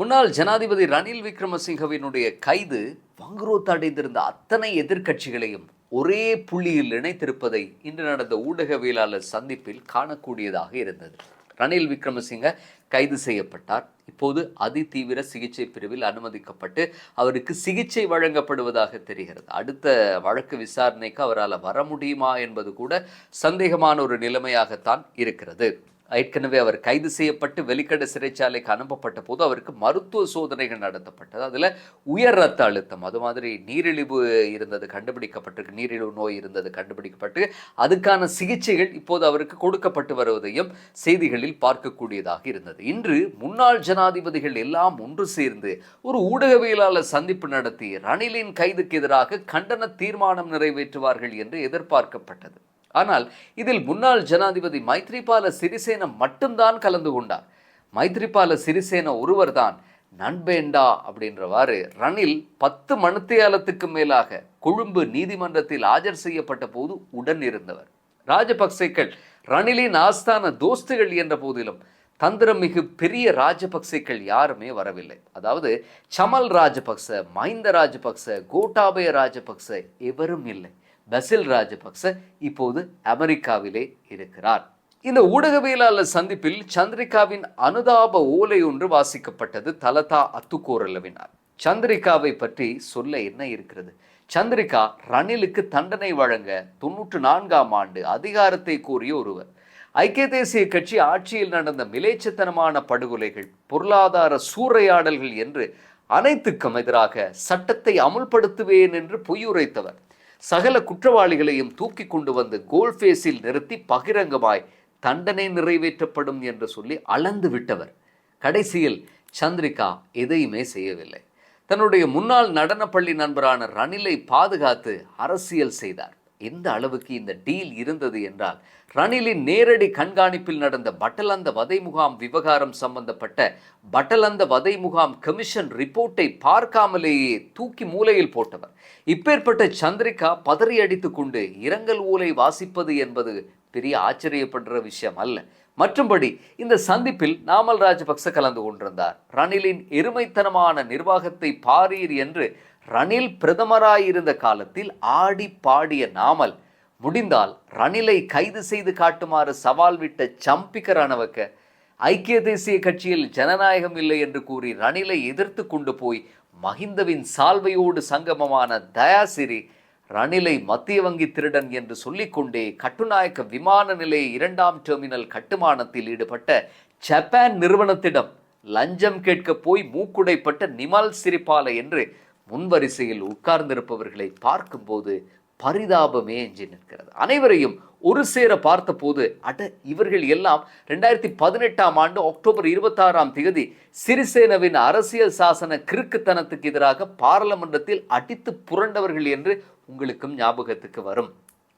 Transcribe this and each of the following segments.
முன்னாள் ஜனாதிபதி ரணில் விக்ரமசிங்கவினுடைய கைது வங்குரோத் அடைந்திருந்த அத்தனை எதிர்க்கட்சிகளையும் ஒரே புள்ளியில் இணைத்திருப்பதை இன்று நடந்த ஊடகவியலாளர் சந்திப்பில் காணக்கூடியதாக இருந்தது. ரணில் விக்ரமசிங்க கைது செய்யப்பட்டார். இப்போது அதிதீவிர சிகிச்சை பிரிவில் அனுமதிக்கப்பட்டு அவருக்கு சிகிச்சை வழங்கப்படுவதாக தெரிகிறது. அடுத்த வழக்கு விசாரணைக்கு அவரால் வர முடியுமா என்பது கூட சந்தேகமான ஒரு நிலைமையாகத்தான் இருக்கிறது. ஏற்கனவே அவர் கைது செய்யப்பட்டு வெளிக்கட சிறைச்சாலைக்கு அனுப்பப்பட்ட போது அவருக்கு மருத்துவ சோதனைகள் நடத்தப்பட்டது. அதில் உயர் ரத்த அழுத்தம் அது மாதிரி நீரிழிவு இருந்தது கண்டுபிடிக்கப்பட்டிருக்கு. நீரிழிவு நோய் இருந்தது கண்டுபிடிக்கப்பட்டு அதுக்கான சிகிச்சைகள் இப்போது அவருக்கு கொடுக்கப்பட்டு வருவதையும் செய்திகளில் பார்க்கக்கூடியதாக இருந்தது. இன்று முன்னாள் ஜனாதிபதிகள் எல்லாம் ஒன்று சேர்ந்து ஒரு ஊடகவியலாளர் சந்திப்பு நடத்தி ரணிலின் கைதுக்கு எதிராக கண்டன தீர்மானம் நிறைவேற்றுவார்கள் என்று எதிர்பார்க்கப்பட்டது. ஆனால் இதில் முன்னாள் ஜனாதிபதி மைத்ரிபால சிறிசேன மட்டும்தான் கலந்து கொண்டார். மைத்ரிபால சிறிசேன ஒருவர்தான் நண்பேண்டா அப்படின்றவாறு ரணில் பத்து மணித்தியாலத்துக்கு மேலாக கொழும்பு நீதிமன்றத்தில் ஆஜர் செய்யப்பட்ட போது உடன் இருந்தவர். ராஜபக்சேக்கள் ரணிலின் ஆஸ்தான தோஸ்துகள் என்ற போதிலும் தந்திரம் மிகு பெரிய ராஜபக்சேக்கள் யாருமே வரவில்லை. அதாவது சமல் ராஜபக்ச மைந்த ராஜபக்ச கோட்டாபய ராஜபக்ச எவரும் இல்லை. பசில் ராஜபக்ச இப்போது அமெரிக்காவிலே இருக்கிறார். இந்த ஊடகவியலாளர் சந்திப்பில் சந்திரிகாவின் அனுதாப ஓலை ஒன்று வாசிக்கப்பட்டது தலதா அத்துக்கோரலவினார் சந்திரிகாவை பற்றி சொல்ல என்ன இருக்கிறது? சந்திரிகா ரணிலுக்கு தண்டனை வழங்க தொன்னூற்று நான்காம் ஆண்டு அதிகாரத்தை கோரிய ஒருவர். ஐக்கிய தேசிய கட்சி ஆட்சியில் நடந்த மிலேச்சத்தனமான படுகொலைகள் பொருளாதார சூறையாடல்கள் என்று அனைத்துக்கும் எதிராக சட்டத்தை அமுல்படுத்துவேன் என்று பொய்யுரைத்தவர். சகல குற்றவாளிகளையும் தூக்கி கொண்டு வந்து கோல்ஃபேஸில் நிறுத்தி பகிரங்கமாய் தண்டனை நிறைவேற்றப்படும் என்று சொல்லி அளந்து விட்டவர். கடைசியில் சந்திரிகா எதையுமே செய்யவில்லை. தன்னுடைய முன்னாள் நடனப்பள்ளி நண்பரான ரணிலை பாதுகாத்து அரசியல் செய்தார். எந்த அளவுக்கு இந்த டீல் இருந்தது என்றால் ரணிலின் நேரடி கண்காணிப்பில் நடந்த பட்டலந்த வதை முகாம் விவகாரம் சம்பந்தப்பட்ட பட்டலந்த வதை முகாம் கமிஷன் ரிப்போர்ட்டை பார்க்காமலேயே தூக்கி மூலையில் போட்டவர். இப்பேற்பட்ட சந்திரிகா பதறி அடித்து கொண்டு இரங்கல் ஊலை வாசிப்பது என்பது பெரிய ஆச்சரியப்படுற விஷயம் அல்ல. மற்றும்படி இந்த சந்திப்பில் நாமல் ராஜபக்ச கலந்து கொண்டிருந்தார். ரணிலின் எருமைத்தனமான நிர்வாகத்தை பாரீர் என்று ரணில் பிரதமராயிருந்த காலத்தில் ஆடி பாடிய நாமல் முடிந்தால் ரணிலை கைது செய்து காட்டுமாறு சவால் விட்ட சம்பிக்க ரணவக்க ஐக்கிய தேசிய கட்சியில் ஜனநாயகம் இல்லை என்று கூறி ரணிலை எதிர்த்து கொண்டு போய் மஹிந்தவின் சால்வையோடு சங்கமமான தயாசிரி ரணிலை மத்திய வங்கி திருடன் என்று சொல்லிக்கொண்டே கட்டுநாயக்க விமான நிலைய இரண்டாம் டெர்மினல் கட்டுமானத்தில் ஈடுபட்ட ஜப்பான் நிறுவனத்திடம் லஞ்சம் கேட்க போய் மூக்குடைப்பட்ட நிமல் சிரிப்பால என்று முன்வரிசையில் உட்கார்ந்திருப்பவர்களை பார்க்கும்போது பரிதாபமே எஞ்சி நிற்கிறது. அனைவரையும் ஒரு சேர பார்த்தபோது அட இவர்கள் எல்லாம் ரெண்டாயிரத்தி பதினெட்டாம் ஆண்டு அக்டோபர் இருபத்தாறாம் தேதி சிறிசேனவின் அரசியல் சாசன கிறுக்குத்தனத்துக்கு எதிராக பாராளுமன்றத்தில் அடித்து புரண்டவர்கள் என்று உங்களுக்கும் ஞாபகத்துக்கு வரும்.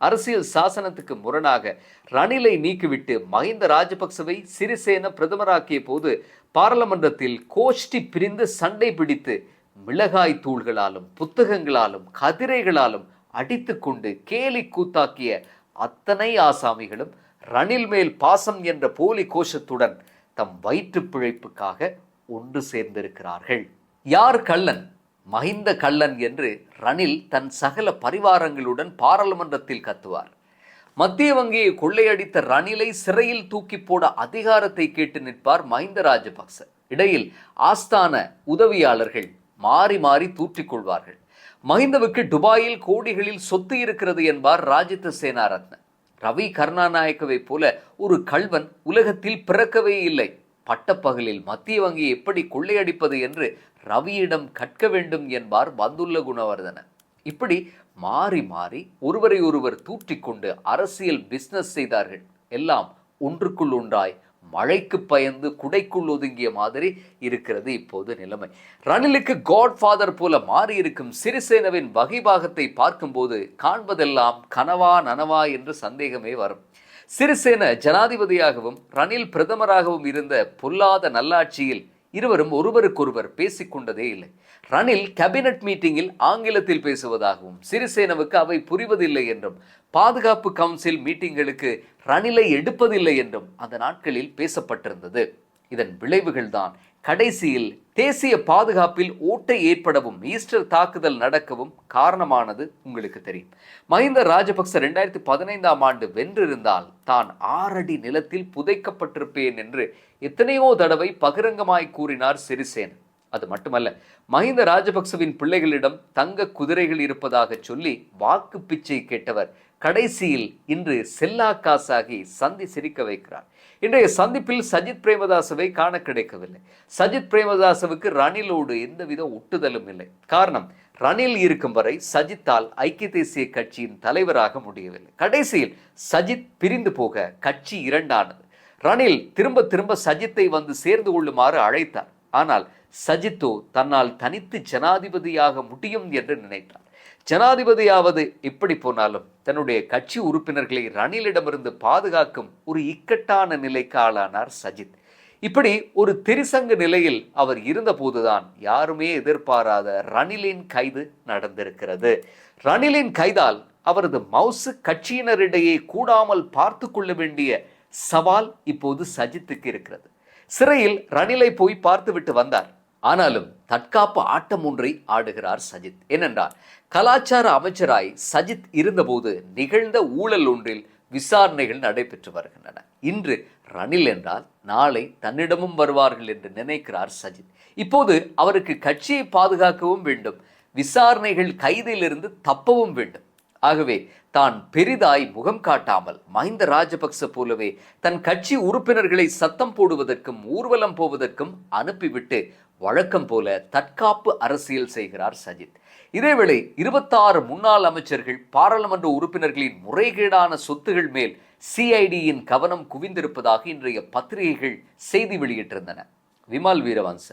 அரசியல் சாசனத்துக்கு முரணாக ரணிலை நீக்கிவிட்டு மஹிந்த ராஜபக்சவை சிறிசேன பிரதமராக்கிய போது பாராளுமன்றத்தில் கோஷ்டி பிரிந்து சண்டை பிடித்து மிளகாய் தூள்களாலும் புத்தகங்களாலும் கதிரைகளாலும் அடித்துக்கொண்டு கேலி கூத்தாக்கிய அத்தனை ஆசாமிகளும் ரணில் மேல் பாசம் என்ற போலி கோஷத்துடன் தம் வயிற்று பிழைப்புக்காக ஒன்று சேர்ந்திருக்கிறார்கள். யார் கள்ளன்? மஹிந்த கள்ளன் என்று ரணில் தன் சகல பரிவாரங்களுடன் பாராளுமன்றத்தில் கத்துவார். மத்திய வங்கியை கொள்ளையடித்த ரணிலை சிறையில் தூக்கி போட அதிகாரத்தை கேட்டு நிற்பார் மஹிந்த ராஜபக்ச. இடையில் ஆஸ்தான உதவியாளர்கள் மாறி மாறி தூற்றிக்கொள்வார்கள் மஹிந்தவுக்கு துபாயில் கோடிகளில் சொத்து இருக்கிறது என்பார் ராஜித சேனாரத்ன. ரவி கருணாநாயக்கவை போல ஒரு கள்வன் உலகத்தில் பிறக்கவே இல்லை. பட்டப்பகலில் மத்திய வங்கி எப்படி கொள்ளையடிப்பது என்று ரவியிடம் கற்க வேண்டும் என்பார் வந்துள்ள குணவர்தன. இப்படி மாறி மாறி ஒருவரை ஒருவர் தூற்றிக்கொண்டு அரசியல் பிஸ்னஸ் செய்தார்கள். எல்லாம் ஒன்றுக்குள் ஒன்றாய் மழைக்கு பயந்து குடைக்குள் ஒதுங்கிய மாதிரி இருக்கிறது இப்போது நிலைமை. ரணிலுக்கு காட்ஃபாதர் போல மாறி இருக்கும் சிறிசேனவின் வகைபாகத்தை பார்க்கும்போது காண்பதெல்லாம் கனவா நனவா என்று சந்தேகமே வரும். சிறிசேன ஜனாதிபதியாகவும் ரணில் பிரதமராகவும் இருந்த பொல்லாத நல்லாட்சியில் இருவரும் ஒருவருக்கொருவர் பேசிக்கொண்டதே இல்லை. ரணில் கேபினட் மீட்டிங்கில் ஆங்கிலத்தில் பேசுவதாகவும் சிறிசேனவுக்கு அவை புரிவதில்லை என்றும் பாதுகாப்பு கவுன்சில் மீட்டிங்களுக்கு ரணிலை எடுப்பதில்லை என்றும் அந்த நாட்களில் பேசப்பட்டிருந்தது. இதன் விளைவுகள்தான் கடைசியில் தேசிய பாதுகாப்பில் ஓட்டை ஏற்படவும் ஈஸ்டர் தாக்குதல் நடக்கவும் காரணமானது உங்களுக்கு தெரியும். மஹிந்த ராஜபக்ச ரெண்டாயிரத்தி பதினைந்தாம் ஆண்டு வென்றிருந்தால் தான் ஆறடி நிலத்தில் புதைக்கப்பட்டிருப்பேன் என்று எத்தனையோ தடவை பகிரங்கமாய் கூறினார் சிறிசேன. அது மட்டுமல்ல மஹிந்த ராஜபக்சவின் பிள்ளைகளிடம் தங்க குதிரைகள் இருப்பதாக சொல்லி வாக்கு பிச்சை கேட்டவர் கடைசியில் இன்று செல்லா காசாகி சந்தி சிரிக்க வைக்கிறார். இன்றைய சந்திப்பில் சஜித் பிரேமதாசவை காண கிடைக்கவில்லை. சஜித் பிரேமதாசவுக்கு ரணிலோடு எந்தவித ஒட்டுதலும் இல்லை. காரணம் ரணில் இருக்கும் வரை சஜித்தால் ஐக்கிய தேசிய கட்சியின் தலைவராக முடியவில்லை. கடைசியில் சஜித் பிரிந்து போக கட்சி இரண்டானது. ரணில் திரும்ப திரும்ப சஜித்தை வந்து சேர்ந்து கொள்ளுமாறு அழைத்தார். ஆனால் சஜித்தோ தன்னால் தனித்து ஜனாதிபதியாக முடியும் என்று நினைத்தார். ஜனாதிபதியாவது எப்படி போனாலும் தன்னுடைய கட்சி உறுப்பினர்களை ரணிலிடமிருந்து பாதுகாக்கும் ஒரு இக்கட்டான நிலைக்கு ஆளானார் சஜித். இப்படி ஒரு திரிசங்க நிலையில் அவர் இருந்தபோதுதான் யாருமே எதிர்பாராத ரணிலின் கைது நடந்திருக்கிறது. ரணிலின் கைதால் அவரது மவுசு கட்சியினரிடையே கூடாமல் பார்த்து கொள்ள வேண்டிய சவால் இப்போது சஜித்துக்கு இருக்கிறது. சிறையில் ரணிலை போய் பார்த்துவிட்டு வந்தார். ஆனாலும் தற்காப்பு ஆட்டம் ஒன்றை ஆடுகிறார் சஜித். ஏனென்றால் கலாச்சார அமைச்சராய் சஜித் இருந்தபோது நிகழ்ந்த ஊழல் ஒன்றில் விசாரணைகள் நடைபெற்று வருகின்றன. இன்று ரணில் என்றால் நாளை தன்னிடமும் வருவார்கள் என்று நினைக்கிறார் சஜித். இப்போது அவருக்கு கட்சியை பாதுகாக்கவும் வேண்டும். விசாரணைகள் கைதிலிருந்து தப்பவும் வேண்டும். ஆகவே தான் பெரிதாய் முகம் காட்டாமல் மஹிந்த ராஜபக்ச போலவே தன் கட்சி உறுப்பினர்களை சத்தம் போடுவதற்கும் ஊர்வலம் போவதற்கும் அனுப்பிவிட்டு வழக்கம் போல தற்காப்பு அரசியல் செய்கிறார் சஜித். இதேவேளை இருபத்தாறு முன்னாள் அமைச்சர்கள் பாராளுமன்ற உறுப்பினர்களின் முறைகேடான சொத்துகள் மேல் சிஐடியின் கவனம் குவிந்திருப்பதாக இன்றைய பத்திரிகைகள் செய்தி வெளியிட்டிருந்தன. விமால் வீரவன்ச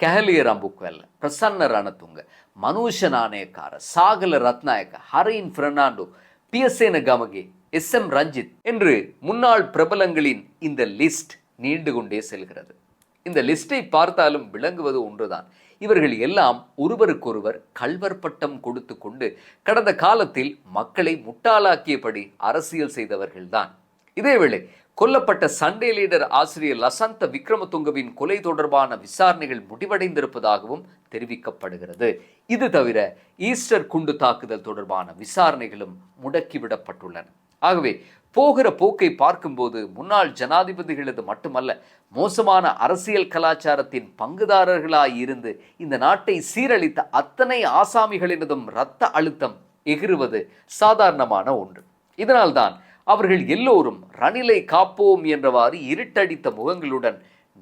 கெஹலிய ரம்புக்வெல் பிரசன்ன ரணத்துங்க மனுஷ நாணயக்கார சாகல ரத்நாயக்க ஹரின் பெர்னாண்டோ பிஎஸ்ஏன நகாமகே எஸ் எம் ரஞ்சித் என்று முன்னாள் பிரபலங்களின் இந்த லிஸ்ட் நீண்டு கொண்டே செல்கிறது. இந்த லிஸ்டை பார்த்தாலும் விளங்குவது ஒன்றுதான். இவர்கள் எல்லாம் ஒருவருக்கொருவர் கல்வர் பட்டம் கொடுத்து கொண்டு கடந்த காலத்தில் மக்களை முட்டாளாக்கியபடி அரசியல் செய்தவர்கள்தான். இதேவேளை கொல்லப்பட்ட சண்டே லீடர் ஆசிரியர் லசந்த விக்ரமதுங்கவின் கொலை தொடர்பான விசாரணைகள் முடிவடைந்திருப்பதாகவும் தெரிவிக்கப்படுகிறது. இது தவிர ஈஸ்டர் குண்டு தாக்குதல் தொடர்பான விசாரணைகளும் முடக்கிவிடப்பட்டுள்ளன. ஆகவே போகிற போக்கை பார்க்கும்போது முன்னாள் ஜனாதிபதிகளது மட்டுமல்ல மோசமான அரசியல் கலாச்சாரத்தின் பங்குதாரர்களாய் இருந்து இந்த நாட்டை சீரழித்த அத்தனை ஆசாமிகளினதும் இரத்த அழுத்தம் எகிறுவது சாதாரணமான ஒன்று. இதனால்தான் அவர்கள் எல்லோரும் ரணிலை காப்போம் என்றவாறு இருட்டடித்த முகங்களுடன்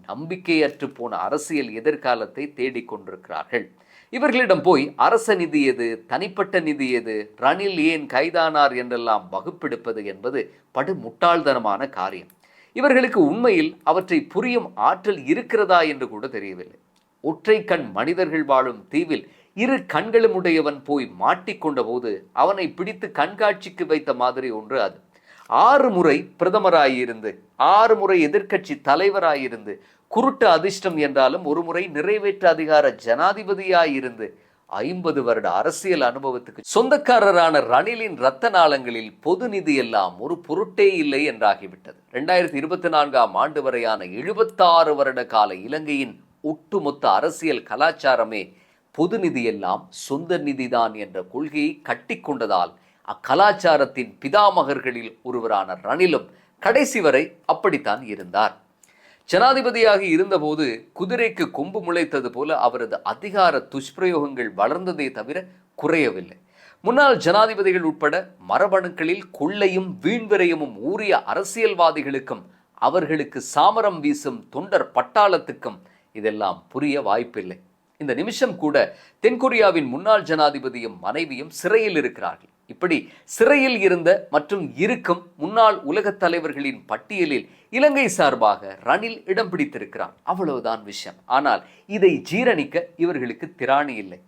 நம்பிக்கையற்று போன அரசியல் எதிர்காலத்தை தேடிக்கொண்டிருக்கிறார்கள் இவர்களிடம் போய் அரச நிதி எது தனிப்பட்ட நிதி எது ரணில் ஏன் கைதானார் என்றெல்லாம் வகுப்பெடுப்பது என்பது படு முட்டாள்தனமான காரியம். இவர்களுக்கு உண்மையில் அவற்றை புரியும் ஆற்றல் இருக்கிறதா என்று கூட தெரியவில்லை. ஒற்றை கண் மனிதர்கள் வாழும் தீவில் இரு கண்களும் உடையவன் போய் மாட்டிக்கொண்ட போது அவனை பிடித்து கண்காட்சிக்கு வைத்த மாதிரி ஒன்று அது. ஆறு முறை பிரதமராயிருந்து ஆறு முறை எதிர்க்கட்சி தலைவராயிருந்து குருட்டு அதிர்ஷ்டம் என்றாலும் ஒரு முறை நிறைவேற்ற அதிகார ஜனாதிபதியாயிருந்து ஐம்பது வருட அரசியல் அனுபவத்துக்கு சொந்தக்காரரான ரணிலின் இரத்த நாளங்களில் பொது நிதி எல்லாம் ஒரு பொருட்டே இல்லை என்றாகிவிட்டது. ரெண்டாயிரத்தி இருபத்தி நான்காம் ஆண்டு வரையான எழுபத்தாறு வருட கால இலங்கையின் ஒட்டுமொத்த அரசியல் கலாச்சாரமே பொது நிதி எல்லாம் சொந்த நிதிதான் என்ற கொள்கையை கட்டிக்கொண்டதால் அக்கலாச்சாரத்தின் பிதாமகர்களில் ஒருவரான ரணிலும் கடைசி வரை அப்படித்தான் இருந்தார். ஜனாதிபதியாக இருந்தபோது குதிரைக்கு கொம்பு முளைத்தது போல அவரது அதிகார துஷ்பிரயோகங்கள் வளர்ந்ததே தவிர குறையவில்லை. முன்னாள் ஜனாதிபதிகள் உட்பட மரபணுக்களில் கொள்ளையும் வீண்விரயமும் ஊறிய அரசியல்வாதிகளுக்கும் அவர்களுக்கு சாமரம் வீசும் தொண்டர் பட்டாளத்துக்கும் இதெல்லாம் புரிய வாய்ப்பில்லை. இந்த நிமிஷம் கூட தென்கொரியாவின் முன்னாள் ஜனாதிபதியும் மனைவியும் சிறையில் இருக்கிறார்கள். இப்படி சிறையில் இருந்த மற்றும் இருக்கும் முன்னாள் உலகத் தலைவர்களின் பட்டியலில் இலங்கை சார்பாக ரணில் இடம் பிடித்திருக்கிறார் அவ்வளவுதான் விஷயம். ஆனால் இதை ஜீரணிக்க இவர்களுக்கு திராணி இல்லை.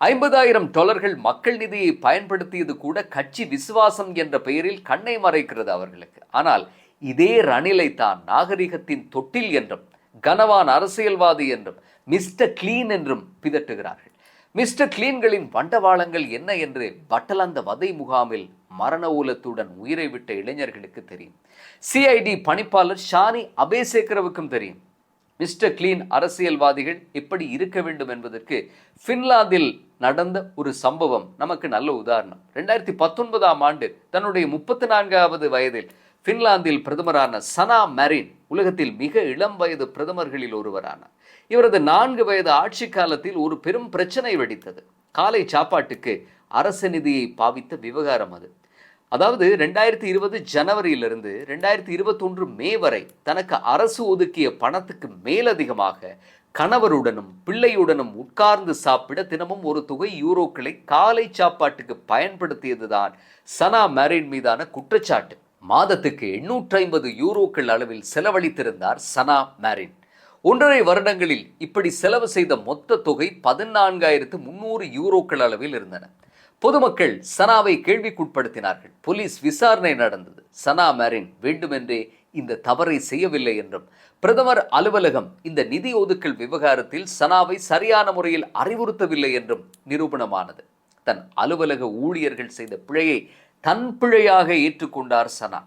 ஐம்பதாயிரம் டாலர்கள் மக்கள் நிதியை பயன்படுத்தியது கூட கட்சி விசுவாசம் என்ற பெயரில் கண்ணை மறைக்கிறது அவர்களுக்கு. ஆனால் இதே ரணிலை தான் நாகரிகத்தின் தொட்டில் என்றும் கனவான் அரசியல்வாதி என்றும் மிஸ்டர் கிளீன் என்றும் பிதட்டுகிறார்கள் மிஸ்டர் கிளீன்களின் வண்டவாளங்கள் என்ன என்று பட்டலந்த வதை முகாமில் மரண ஊலத்துடன் உயிரை விட்ட இளைஞர்களுக்கு தெரியும். சிஐடி பணிப்பாளர் ஷானி அபேசேகரவுக்கும் தெரியும். மிஸ்டர் கிளீன் அரசியல்வாதிகள் எப்படி இருக்க வேண்டும் என்பதற்கு பின்லாந்தில் நடந்த ஒரு சம்பவம். நமக்கு நல்ல உதாரணம். ரெண்டாயிரத்தி பத்தொன்பதாம் ஆண்டு தன்னுடைய முப்பத்தி நான்காவது வயதில் பின்லாந்தில் பிரதமரான சனா மரின் உலகத்தில் மிக இளம் வயது பிரதமர்களில் ஒருவரானார் இவரது நான்கு வயது ஆட்சி காலத்தில் ஒரு பெரும் பிரச்சனை வெடித்தது. காலை சாப்பாட்டுக்கு அரசு நிதியை பாவித்த விவகாரம் அது. அதாவது ரெண்டாயிரத்தி இருபது ஜனவரியிலிருந்து ரெண்டாயிரத்தி இருபத்தொன்று மே வரை தனக்கு அரசு ஒதுக்கிய பணத்துக்கு மேலதிகமாக கணவருடனும் பிள்ளையுடனும் உட்கார்ந்து சாப்பிட தினமும் ஒரு தொகை யூரோக்களை காலை சாப்பாட்டுக்கு பயன்படுத்தியதுதான் சனா மேரின் மீதான குற்றச்சாட்டு. மாதத்துக்கு எண்ணூற்றி ஐம்பது யூரோக்கள் அளவில் செலவழித்திருந்தார் சனா மேரின். ஒன்றரை வருடங்களில் இப்படி செலவு செய்த மொத்த தொகை பதினான்காயிரத்து முன்னூறு யூரோக்கள் அளவில் இருந்தன. பொதுமக்கள் சனாவை கேள்விக்குட்படுத்தினார்கள். போலீஸ் விசாரணை நடந்தது. சனா மேரின் வேண்டுமென்றே இந்த தவறை செய்யவில்லை என்றும் பிரதமர் அலுவலகம் இந்த நிதி ஒதுக்கல் விவகாரத்தில் சனாவை சரியான முறையில் அறிவுறுத்தவில்லை என்றும் நிரூபணமானது. தன் அலுவலக ஊழியர்கள் செய்த பிழையை தன் பிழையாக ஏற்றுக்கொண்டார் சனா.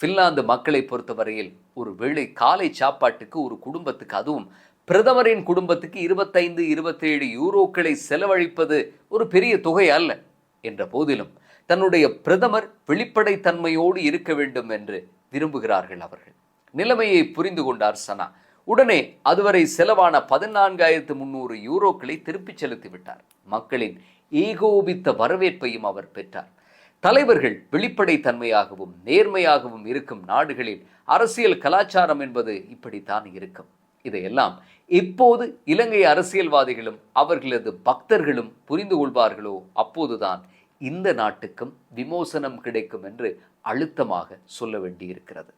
பின்லாந்து மக்களை பொறுத்தவரையில் ஒரு வேளை காலை சாப்பாட்டுக்கு ஒரு குடும்பத்துக்கு அதுவும் பிரதமரின் குடும்பத்துக்கு இருபத்தைந்து இருபத்தேழு யூரோக்களை செலவழிப்பது ஒரு பெரிய தொகை அல்ல என்ற போதிலும் தன்னுடைய பிரதமர் வெளிப்படைத்தன்மையோடு இருக்க வேண்டும் என்று விரும்புகிறார்கள் அவர்கள். நிலைமையை புரிந்து கொண்டார் சனா. உடனே அதுவரை செலவான பதினான்காயிரத்து முன்னூறு யூரோக்களை திருப்பிச் செலுத்திவிட்டார். மக்களின் ஏகோபித்த வரவேற்பையும் அவர் பெற்றார். தலைவர்கள் வெளிப்படை தன்மையாகவும் நேர்மையாகவும் இருக்கும் நாடுகளில் அரசியல் கலாச்சாரம் என்பது இப்படித்தான் இருக்கும். இதையெல்லாம் எப்போது இலங்கை அரசியல்வாதிகளும் அவர்களது பக்தர்களும் புரிந்து கொள்வார்களோ அப்போதுதான் இந்த நாட்டுக்கும் விமோசனம் கிடைக்கும் என்று அழுத்தமாக சொல்ல வேண்டியிருக்கிறது.